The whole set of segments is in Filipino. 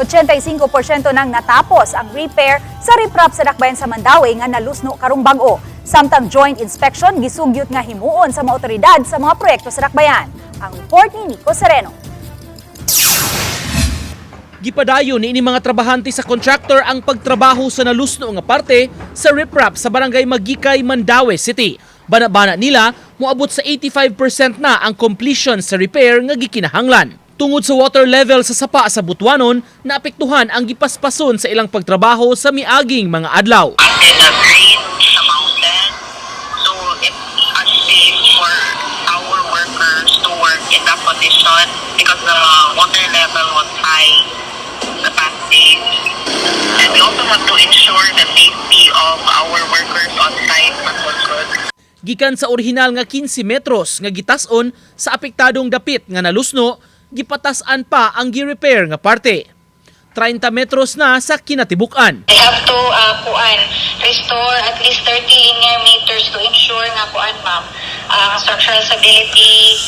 85% nang natapos ang repair sa riprap sa Dakbayan sa Mandawi nga nalusno karong bag-o. Samtang joint inspection gisugyot nga himuon sa mga otoridad sa mga proyekto sa Dakbayan. Ang report ni Nico Sereno. Gipadayon ni ini mga trabahante sa contractor ang pagtrabaho sa nalusno nga parte sa riprap sa barangay Magikay, Mandaue City. Bana-bana nila, moabot sa 85% na ang completion sa repair nga gikinahanglan. Tungod sa water level sa sapa sa Butuanon, naapektuhan ang gipaspason sa ilang pagtrabaho sa miaging mga adlaw. because the water level was high the past days. And we also have to ensure the safety of our workers on site as well. Gikan sa orihinal nga 15 metros nga gitason sa apektadong dapit nga nalusno, gipatasan pa ang gi-repair nga parte. 30 metros na sa kinatibukan. They have to uh, kuan, restore at least 30 linear meters to ensure nga kuan ma'am ang structural stability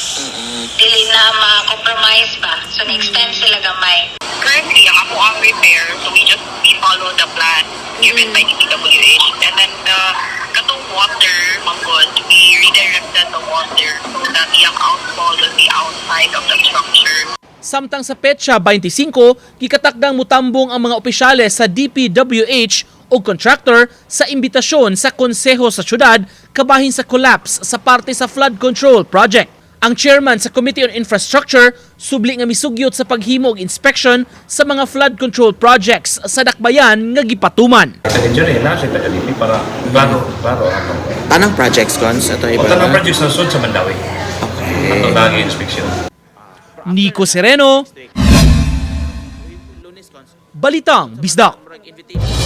dili na ma-compromise ba. So na-extend sila gamay. Currently, ang ako ang repair, so we just we follow the plan given by the PWH. And then the katong water, manggod, we redirected the water so that yung outfall will be outside of the structure. Samtang sa petsa 25, gikatakdang mutambong ang mga opisyales sa DPWH o contractor sa imbitasyon sa konseho sa syudad kabahin sa collapse sa parte sa flood control project. Ang chairman sa Committee on Infrastructure subli nga misugyot sa paghimo og inspection sa mga flood control projects sa Dakbayan nga gipatuman. Sa engineer na sa Tagalini para klaro, klaro ato. Tanang projects cons ato O iba. tanang project sa sud sa Mandawi. Okay. Ato lagi inspection. Nico Sereno, Balitang Bisdak.